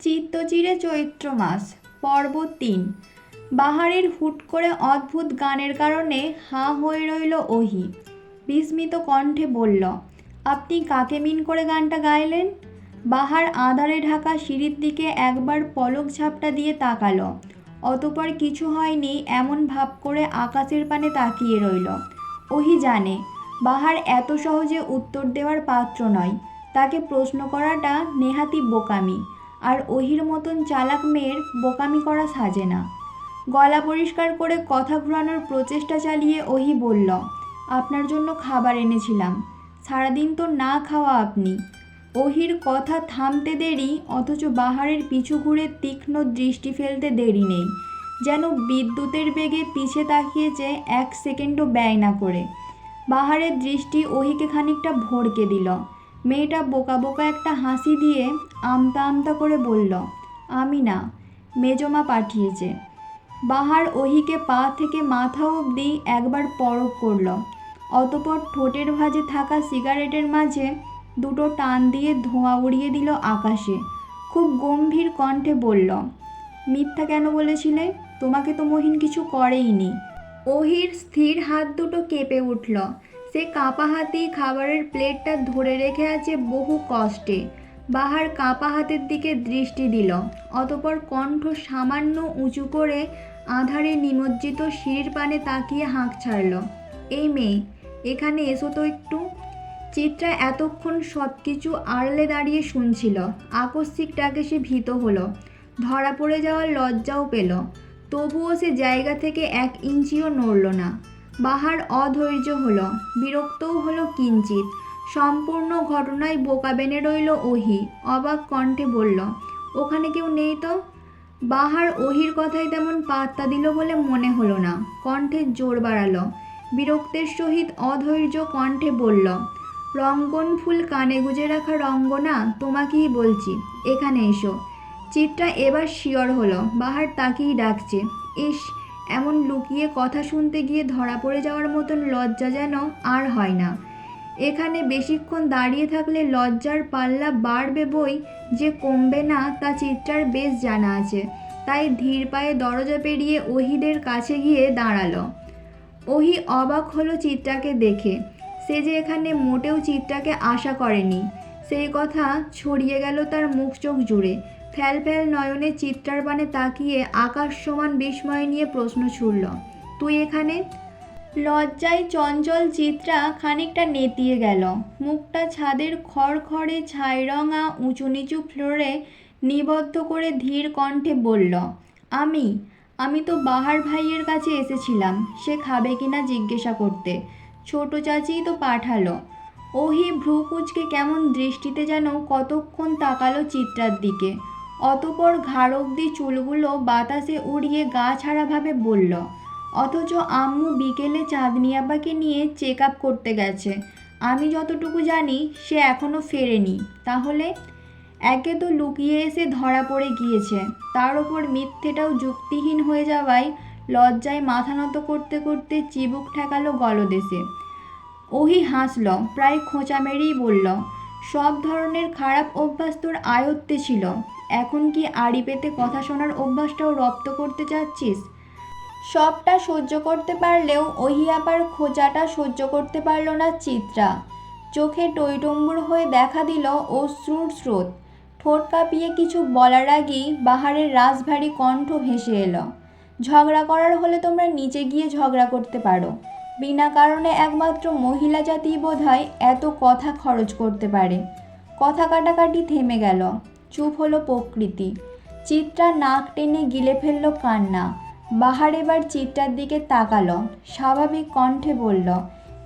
চিত্তচিরে চৈত্র মাস, পর্ব তিন। বাহারের হুট করে অদ্ভুত গানের কারণে হাঁ হয়ে রইল ওহি। বিস্মিত কণ্ঠে বলল, আপনি কাকে মিন করে গানটা গাইলেন? বাহার আধারে ঢাকা সিঁড়ির দিকে একবার পলক ঝাপটা দিয়ে তাকালো। অতপর কিছু হয়নি, এমন ভাব করে আকাশের পানে তাকিয়ে রইল। ওহি জানে, বাহার এত সহজে উত্তর দেওয়ার পাত্র নয়। তাকে প্রশ্ন করাটা নেহাতি বোকামি। আর ওহির মতন চালাক মেয়ের বোকামি করা সাজে না। গলা পরিষ্কার করে কথা ঘুরানোর প্রচেষ্টা চালিয়ে ওহি বলল, আপনার জন্য খাবার এনেছিলাম। সারাদিন তো না খাওয়া আপনি ওহির কথা থামতে দেরি, অথচ বাহারের পিছু ঘুরে তীক্ষ্ণ দৃষ্টি ফেলতে দেরি নেই, যেন বিদ্যুতের বেগে পিছে তাকিয়েছে এক সেকেন্ডও ব্যয় না করে। বাহারের দৃষ্টি ওহিকে খানিকটা ভড়কে দিল। মেয়েটা বোকা বোকা একটা হাসি দিয়ে আমতা আমতা করে বলল, আমি না, মেজমা পাঠিয়েছে। বাহার ওহিকে পা থেকে মাথা অবধি একবার পরখ করল। অতপর ঠোঁটের ভাঁজে থাকা সিগারেটের মাঝে দুটো টান দিয়ে ধোঁয়া উড়িয়ে দিল আকাশে। খুব গম্ভীর কণ্ঠে বলল, মিথ্যা কেন বলেছিলে? তোমাকে তো মহিন কিছু করেইনি। ওহির স্থির হাত দুটো কেঁপে উঠল। সে কাঁপা হাতেই খাবারের প্লেটটা ধরে রেখে আছে বহু কষ্টে। বাহার কাঁপা হাতের দিকে দৃষ্টি দিল, অতপর কণ্ঠ সামান্য উঁচু করে আধারে নিমজ্জিত সিঁড়ির পানে তাকিয়ে হাঁক ছাড়ল, এই মেয়ে, এখানে এসো তো একটু। চিত্রা এতক্ষণ সব কিছু আড়লে দাঁড়িয়ে শুনছিল আকস্মিক ডাকে সে ভীত হলো, ধরা পড়ে যাওয়ার লজ্জাও পেল, তবুও সে জায়গা থেকে এক ইঞ্চিও নড়ল না। বাহার অধৈর্য হলো, বিরক্তও হলো কিঞ্চিত সম্পূর্ণ ঘটনায় বোকা বেনে রইল ওহি, অবাক কণ্ঠে বলল, ওখানে কেউ নেই তো? বাহার ওহির কথায় তেমন পাত্তা দিল বলে মনে হলো না, কণ্ঠে জোর বাড়ালো। বিরক্তের সহিত অধৈর্য কণ্ঠে বলল, রঙ্গন ফুল কানে গুজে রাখা রঙ্গনা, তোমাকেই বলছি, এখানে এসো। চিত্রা এবার শিওর হলো, বাহার তাকেই ডাকছে, ইস এমন লুকিয়ে কথা শুনতে গিয়ে ধরা পড়ে যাওয়ার মতন লজ্জা যেন আর হয় না। এখানে বেশিক্ষণ দাঁড়িয়ে থাকলে লজ্জার পাল্লা বাড়বে বই যে কমবে না তা চিত্রার বেশ জানা আছে। তাই ধীর পায়ে দরজা পেরিয়ে ওহিদের কাছে গিয়ে দাঁড়াল। ওহি অবাক হলো চিত্রাকে দেখে। সে যে এখানে মোটেও চিত্রাকে আশা করেনি। সেই কথা ছড়িয়ে গেল তার মুখ চোখ জুড়ে। ফ্যাল ফ্যাল নয়নে চিত্রার বানে তাকিয়ে আকাশ সমান বিস্ময় নিয়ে প্রশ্ন ছুড়ল, তুই এখানে? লজ্জায় চঞ্চল চিত্রা খানিকটা নেতিয়ে গেল। মুখটা ছাদের খড়খড়ে ছাইরঙা উঁচু নিচু ফ্লোরে নিবদ্ধ করে ধীর কণ্ঠে বলল, আমি আমি তো বাহার ভাইয়ের কাছে এসেছিলাম, সে খাবে কিনা জিজ্ঞাসা করতে। ছোট চাচিই তো পাঠালো। ওহি ভ্রুকুচকে কেমন দৃষ্টিতে যেন কতক্ষণ তাকালো চিত্রার দিকে। অতপর ঘাড় অব্দি চুলগুলো বাতাসে উড়িয়ে গা ছাড়াভাবে বলল, অথচ আম্মু বিকেলে চাঁদনি আব্বাকে নিয়ে চেক আপ করতে গেছে। আমি যতটুকু জানি, সে এখনও ফেরেনি। তাহলে? একে তো লুকিয়ে এসে ধরা পড়ে গিয়েছে। তার ওপর মিথ্যেটাও যুক্তিহীন হয়ে যাওয়ায় লজ্জায় মাথা নত করতে করতে চিবুক ঠেকালো গলদেশে। ওহি হাসল, প্রায় খোঁচা মেরেই বলল সব ধরনের খারাপ অভ্যাস তোর আয়ত্তে ছিল। এখন কি আড়ি পেতে কথা শোনার অভ্যাসটাও রপ্ত করতে চাচ্ছিস? সবটা সহ্য করতে পারলেও ওহি আবার খোঁজাটা সহ্য করতে পারল না চিত্রা। চোখে টইটম্বুর হয়ে দেখা দিল ও অশ্রুর স্রোত। ঠোঁট কাঁপিয়ে কিছু বলার আগেই বাহারের রাজভারী কণ্ঠ ভেসে এলো। ঝগড়া করার হলে তোমরা নিচে গিয়ে ঝগড়া করতে পারো। বিনা কারণে একমাত্র মহিলা জাতি বোধহয় এত কথা খরচ করতে পারে। কথা কাটাকাটি থেমে গেল। চুপ হলো প্রকৃতি। চিত্রা নাক টেনে গিলে ফেলল কান্না। বাহার এবার চিত্রার দিকে তাকালো। স্বাভাবিক কণ্ঠে বলল,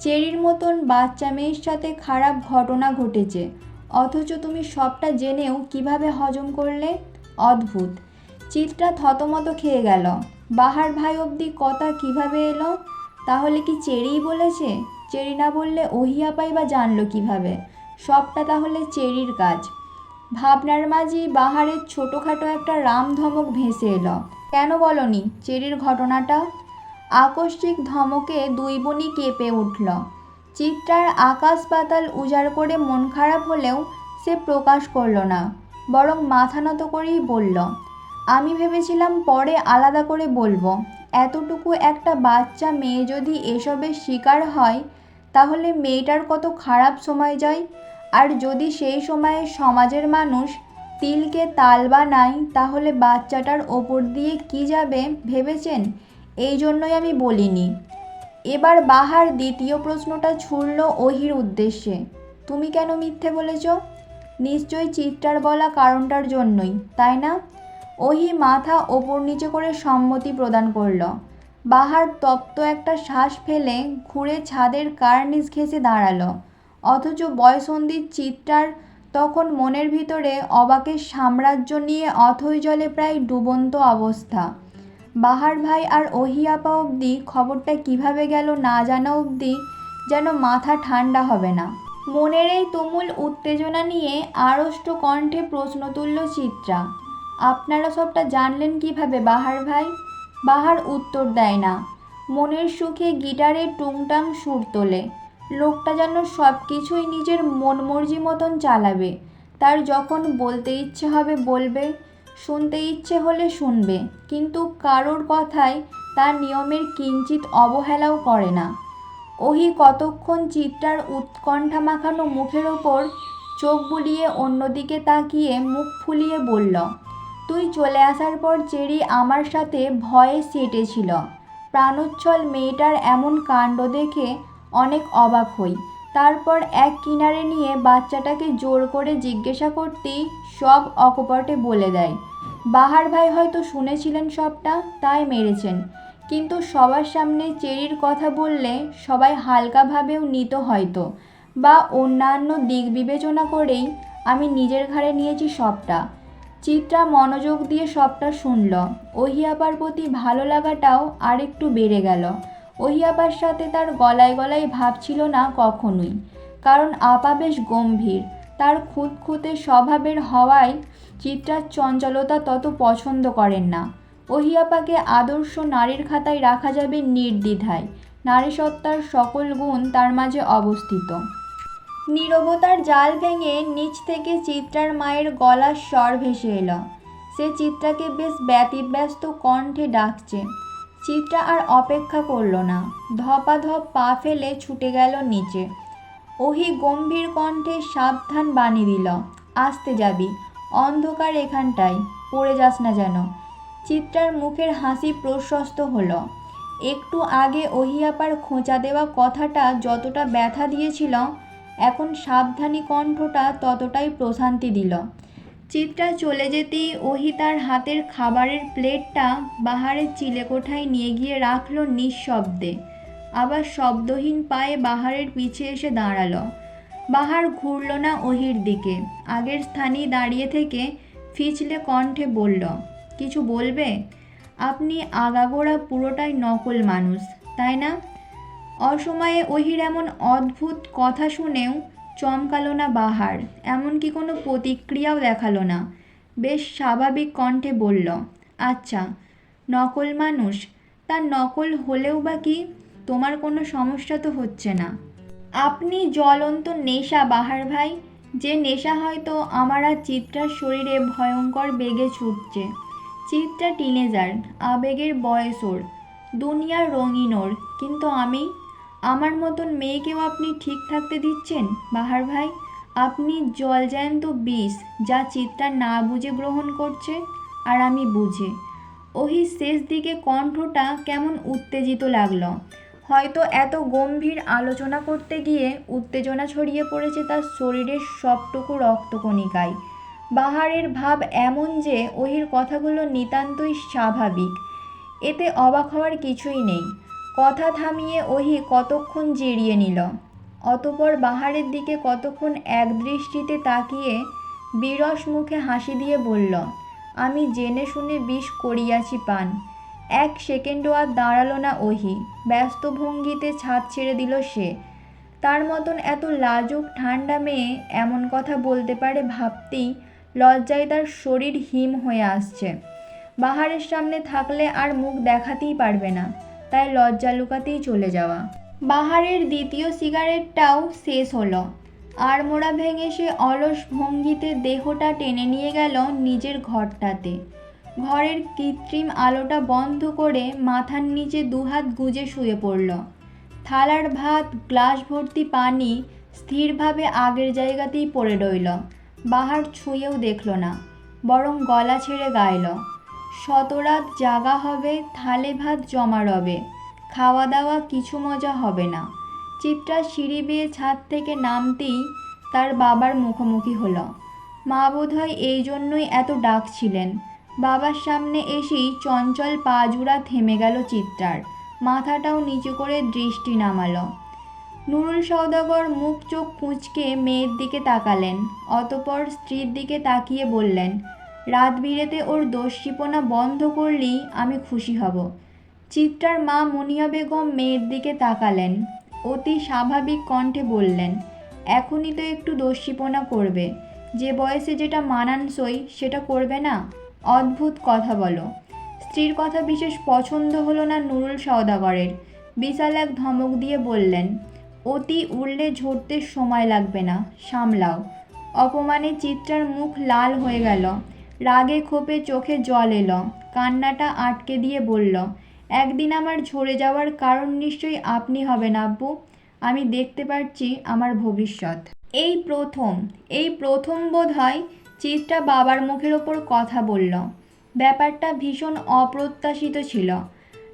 চেরির মতন বাচ্চা মেয়ের সাথে খারাপ ঘটনা ঘটেছে। অথচ তুমি সবটা জেনেও কীভাবে হজম করলে? অদ্ভুত। চিত্রা থতমত খেয়ে গেল। বাহার ভাই অবধি কথা কীভাবে এলো? তাহলে কি চেরিই বলেছে? চেরি না বললে ওহিয়া পাই বা জানলো কীভাবে? সবটা তাহলে চেরির কাজ। ভাবনার মাঝেই বাহারের ছোটোখাটো একটা রাম ধমক ভেসে এলো। কেন বলনি? চেরির ঘটনাটা? আকস্মিক ধমকে দুই বোনই কেঁপে উঠল। চিত্রার আকাশ পাতাল উজাড় করে মন খারাপ হলেও সে প্রকাশ করল না, বরং মাথা নত করেই বলল, আমি ভেবেছিলাম পরে আলাদা করে বলব। এতটুকু একটা বাচ্চা মেয়ে যদি এসবের শিকার হয়, তাহলে মেয়েটার কত খারাপ সময় যায়? আর যদি সেই সময়ে সমাজের মানুষ তিলকে তাল বানায়, তাহলে বাচ্চাটার ওপর দিয়ে কি যাবে ভেবেছেন? এই জন্যই আমি বলিনি। এবার বাহার দ্বিতীয় প্রশ্নটা ছুড়ল ওহির উদ্দেশ্যে। তুমি কেন মিথ্যে বলেছ? নিশ্চয়ই চিত্রার বলা কারণটার জন্যই, তাই না? ওহি মাথা ওপর নিচে করে সম্মতি প্রদান করল। বাহার তপ্ত একটা শ্বাস ফেলে ঘুরে ছাদের কার্নিস ঘেঁষে দাঁড়াল। অথচ বয়সন্ধির চিত্রার তখন মনের ভিতরে অবাকের সাম্রাজ্য নিয়ে অথই জলে প্রায় ডুবন্ত অবস্থা। বাহার ভাই আর ওহিয়াপা অবধি খবরটা কীভাবে গেল না জানা অবধি যেন মাথা ঠান্ডা হবে না। মনের এই তুমুল উত্তেজনা নিয়ে আড়ষ্ট কণ্ঠে প্রশ্ন তুলল চিত্রা। আপনারা সবটা জানলেন কীভাবে, বাহার ভাই? বাহার উত্তর দেয় না। মনের সুখে গিটারে টুংটাং সুর তোলে। লোকটা যেন সব কিছুই নিজের মন মর্জি মতন চালাবে। তার যখন বলতে ইচ্ছে হবে বলবে, শুনতে ইচ্ছে হলে শুনবে, কিন্তু কারোর কথায় তার নিয়মের কিঞ্চিত অবহেলাও করে না। ওহি কতক্ষণ চিত্রার উৎকণ্ঠা মাখানো মুখের ওপর চোখ বুলিয়ে অন্যদিকে তাকিয়ে মুখ ফুলিয়ে বলল তুই চলে আসার পর চেরি আমার সাথে ভয়ে সেটেছিল প্রাণোচ্ছল মেয়েটার এমন কাণ্ড দেখে অনেক অবাক হই। তারপর এক কিনারে নিয়ে বাচ্চাটাকে জোর করে জিজ্ঞাসা করতেই সব অকপটে বলে দেয়। বাহার ভাই হয়তো শুনেছিলেন সবটা, তাই মেরেছেন। কিন্তু সবার সামনে চেরির কথা বললে সবাই হালকাভাবেও নিত হয়তো বা অন্যান্য দিক বিবেচনা করেই আমি নিজের ঘাড়ে নিয়েছি সবটা। চিত্রা মনোযোগ দিয়ে সবটা শুনল। ওহিয়াপার প্রতি ভালো লাগাটাও আরেকটু বেড়ে গেল। ওহিয়াপার সাথে তার গলায় গলায় ভাবছিল না কখনোই। কারণ আপা বেশ গম্ভীর। তার খুঁতখুঁতে স্বভাবের হওয়ায় চিত্রার চঞ্চলতা তত পছন্দ করেন না। ওহিয়াপাকে আদর্শ নারীর খাতায় রাখা যাবে নির্দ্বিধায়। নারীসত্তার সকল গুণ তার মাঝে অবস্থিত। নীরবতার জাল ভেঙে নিচ থেকে চিত্রার মায়ের গলার স্বর ভেসে এলো। সে চিত্রাকে বেশ ব্যতিব্যস্ত কণ্ঠে ডাকছে। চিত্রা আর অপেক্ষা করল না। ধপাধপ পা ফেলে ছুটে গেল নিচে। ওহি গম্ভীর কণ্ঠে সাবধান বাণী দিল, আসতে যাবি, অন্ধকার এখানটায়, পড়ে যাস না যেন। চিত্রার মুখের হাসি প্রশস্ত হলো। একটু আগে ওহিয়াপার খোঁচা দেওয়া কথাটা যতটা ব্যথা দিয়েছিল এখন সাবধানী কণ্ঠটা ততটাই প্রশান্তি দিল। চিত্রা চলে যেতেই ওহি তার হাতের খাবারের প্লেটটা বাহারের চিলেকোঠায় নিয়ে গিয়ে রাখল নিঃশব্দে। আবার শব্দহীন পায়ে বাহারের পিছে এসে দাঁড়াল। বাহার ঘুরল না ওহির দিকে। আগের স্থানেই দাঁড়িয়ে থেকে ফিচলে কণ্ঠে বলল, কিছু বলবে? আপনি আগাগোড়া পুরোটাই নকল মানুষ, তাই না? অসময়ে ওহির এমন অদ্ভুত কথা শুনেও চমকালো না বাহার, এমনকি কোনো প্রতিক্রিয়াও দেখাল না। বেশ স্বাভাবিক কণ্ঠে বলল আচ্ছা নকল মানুষ তার নকল হলেও বা কি? তোমার কোনো সমস্যা তো হচ্ছে না। আপনি জ্বলন্ত নেশা বাহার ভাই, যে নেশা হয়তো আমার আর চিত্রার শরীরে ভয়ঙ্কর বেগে ছুটছে। চিত্রা টিনেজার, আবেগের বয়স ওর দুনিয়ার রঙিন ওর কিন্তু আমি আমার মতন মেয়েকেও আপনি ঠিক থাকতে দিচ্ছেন, বাহার ভাই? আপনি জলজ্যান্ত বিষ, যা চিত্রা না বুঝে গ্রহণ করছে আর আমি বুঝে। ওহি শেষ দিকে কণ্ঠটা কেমন উত্তেজিত লাগল। হয়তো এত গম্ভীর আলোচনা করতে গিয়ে উত্তেজনা ছড়িয়ে পড়েছে তার শরীরের সবটুকু রক্তকণিকায়। বাহারের ভাব এমন যে, ওহির কথাগুলো নিতান্তই স্বাভাবিক। এতে অবাক হওয়ার কিছুই নেই। কথা থামিয়ে ওহি কতক্ষণ জিরিয়ে নিল। অতপর বাহারের দিকে কতক্ষণ এক দৃষ্টিতে তাকিয়ে বিরস মুখে হাসি দিয়ে বলল, আমি জেনে শুনে বিষ করিয়াছি পান। এক সেকেন্ডও আর দাঁড়াল না ওহি। ব্যস্ত ভঙ্গিতে ছাদ ছেড়ে দিল সে। তার মতন এত লাজুক ঠান্ডা মেয়ে এমন কথা বলতে পারে ভাবতেই লজ্জায় তার শরীর হিম হয়ে আসছে। বাহারের সামনে থাকলে আর মুখ দেখাতেই পারবে না। তাই লজ্জা লুকাতেই চলে যাওয়া। বাহারের দ্বিতীয় সিগারেটটাও শেষ হলো। আড়মোড়া ভেঙে সে অলস ভঙ্গিতে দেহটা টেনে নিয়ে গেল নিজের ঘরটাতে। ঘরের কৃত্রিম আলোটা বন্ধ করে মাথার নিচে দুহাত গুজে শুয়ে পড়ল। থালার ভাত, গ্লাস ভর্তি পানি স্থিরভাবে আগের জায়গাতেই পড়ে রইল। বাহার ছুঁয়েও দেখল না, বরং গলা ছেড়ে গাইল। শতরাত জাগা হবে, থালে ভাত জমা রবে। খাওয়া দাওয়া কিছু মজা হবে না। চিত্রা সিঁড়ি বেয়ে ছাদ থেকে নামতেই তার বাবার মুখোমুখি হলো। মা বোধহয় এই জন্যই এত ডাকছিলেন বাবার সামনে এসেই চঞ্চল পা জুড়া থেমে গেল চিত্রার। মাথাটাও নিচু করে দৃষ্টি নামালো। নুরুল সওদাগর মুখ চোখ কুঁচকে মেয়ের দিকে তাকালেন, অতপর স্ত্রীর দিকে তাকিয়ে বললেন রাত বিরেতে ওর দস্যিপনা বন্ধ করলেই আমি খুশি হব। চিত্রার মা মুনিয়া বেগম মেয়ের দিকে তাকালেন। অতি স্বাভাবিক কণ্ঠে বললেন, এখনই তো একটু দস্যিপনা করবে। যে বয়সে যেটা মানানসই সেটা করবে না? অদ্ভুত কথা বলো। স্ত্রীর কথা বিশেষ পছন্দ হলো না নুরুল সওদাগরের। বিশাল এক ধমক দিয়ে বললেন, অতি উড়লে ঝরতে সময় লাগবে না, সামলাও। অপমানে চিত্রার মুখ লাল হয়ে গেল। রাগে ক্ষোভে চোখে জল এলো। কান্নাটা আটকে দিয়ে বলল, একদিন আমার ঝরে যাওয়ার কারণ নিশ্চয়ই আপনি হবেন, আব্বু। আমি দেখতে পাচ্ছি আমার ভবিষ্যৎ। এই প্রথম এই প্রথম বোধ হয় চিত্রা বাবার মুখের ওপর কথা বলল। ব্যাপারটা ভীষণ অপ্রত্যাশিত ছিল।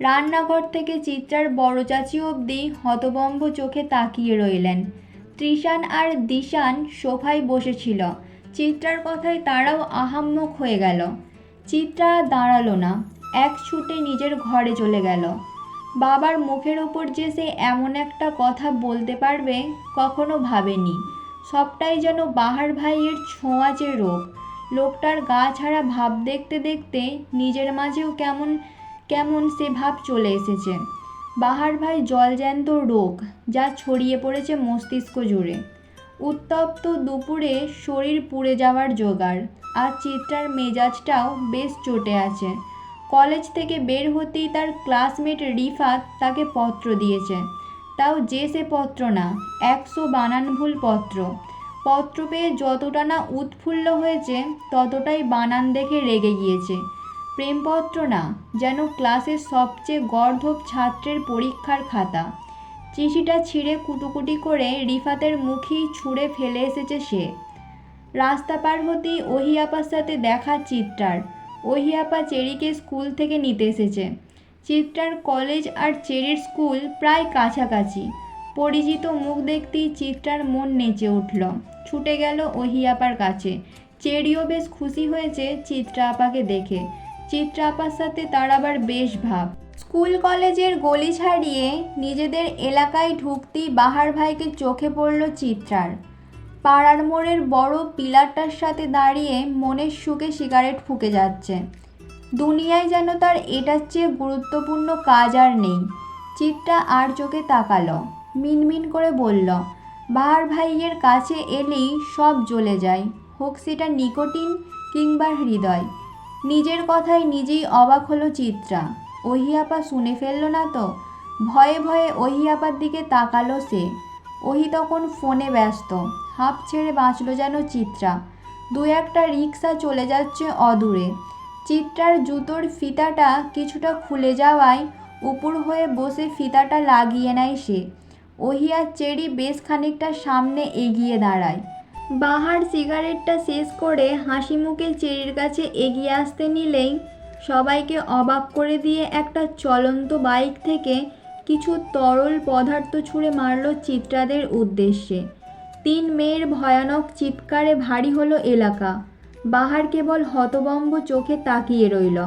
রান্নাঘর থেকে চিত্রার বড় চাচি অবধি হতবম্ব চোখে তাকিয়ে রইলেন। ত্রিশান আর দিশান সোফায় বসেছিল। চিত্রার কথায় তারাও আহাম্মক হয়ে গেল। চিত্রা দাঁড়াল না, এক ছুটে নিজের ঘরে চলে গেল। বাবার মুখের ওপর যে সে এমন একটা কথা বলতে পারবে, কখনো ভাবেনি। সবটাই যেন বাহার ভাইয়ের ছোঁয়াচে রোগ। লোকটার গা ছাড়া ভাব দেখতে দেখতে নিজের মাঝেও কেমন কেমন সে ভাব চলে এসেছে। বাহার ভাই জলজ্যান্ত রোগ, যা ছড়িয়ে পড়েছে মস্তিষ্ক জুড়ে। উত্তপ্ত দুপুরে শরীর পুড়ে যাওয়ার জোগাড়। আর চিত্রার মেজাজটাও বেশ চটে আছে। কলেজ থেকে বের হতেই তার ক্লাসমেট রিফাত তাকে পত্র দিয়েছে। তাও যে সে পত্র না, একশো বানান ভুল পত্র। পত্র পেয়ে যতটা না উৎফুল্ল হয়েছে, ততটাই বানান দেখে রেগে গিয়েছে। প্রেমপত্র না, যেন ক্লাসের সবচেয়ে গর্ধব ছাত্রের পরীক্ষার খাতা। চিঠিটা ছিঁড়ে কুটুকুটি করে রিফাতের মুখেই ছুঁড়ে ফেলে এসেছে সে। রাস্তা পার হতেই ওহিয়াপার সাথে দেখা চিত্রার। ওহিয়াপা চেরিকে স্কুল থেকে নিতে এসেছে। চিত্রার কলেজ আর চেরির স্কুল প্রায় কাছাকাছি। পরিচিত মুখ দেখতেই চিত্রার মন নেচে উঠল। ছুটে গেল ওহিয়াপার কাছে। চেরিও বেশ খুশি হয়েছে চিত্রা আপাকে দেখে। চিত্রা আপার সাথে তার আবার বেশ ভাব। স্কুল কলেজের গলি ছাড়িয়ে নিজেদের এলাকায় ঢুকতেই বাহার ভাইকে চোখে পড়ল চিত্রার। পাড়ার মোড়ের বড় পিলারটার সাথে দাঁড়িয়ে মনের সুখে সিগারেট ফুঁকে যাচ্ছে। দুনিয়ায় যেন তার এটার চেয়ে গুরুত্বপূর্ণ কাজ আর নেই। চিত্রা আর চোখে তাকালো, মিনমিন করে বলল, বাহার ভাইয়ের কাছে এলেই সব জ্বলে যায়। হোক সেটা নিকোটিন কিংবা হৃদয়। নিজের কথায় নিজেই অবাক হলো চিত্রা। ওহিয়াপা শুনে ফেলল না তো? ভয়ে ভয়ে ওহিয়াপার দিকে তাকালো সে। ওহি তখন ফোনে ব্যস্ত। হাঁপ ছেড়ে বাঁচল যেন চিত্রা। দু একটা রিক্সা চলে যাচ্ছে অদূরে। চিত্রার জুতোর ফিতাটা কিছুটা খুলে যাওয়ায় উপর হয়ে বসে ফিতাটা লাগিয়ে নেয় সে। ওহিয়ার চেরি বেশ খানিকটা সামনে এগিয়ে দাঁড়ায়। বাহার সিগারেটটা শেষ করে হাসি মুখে চেরির কাছে এগিয়ে আসতে নিলেই সবাইকে অবাক করে দিয়ে একটা চলন্ত বাইক থেকে কিছু তরল পদার্থ ছুঁড়ে মারল চিত্রাদের উদ্দেশ্যে। তিন মেয়ের ভয়ানক চিৎকারে ভারী হলো এলাকা। বাহার কেবল হতবম্ব চোখে তাকিয়ে রইল।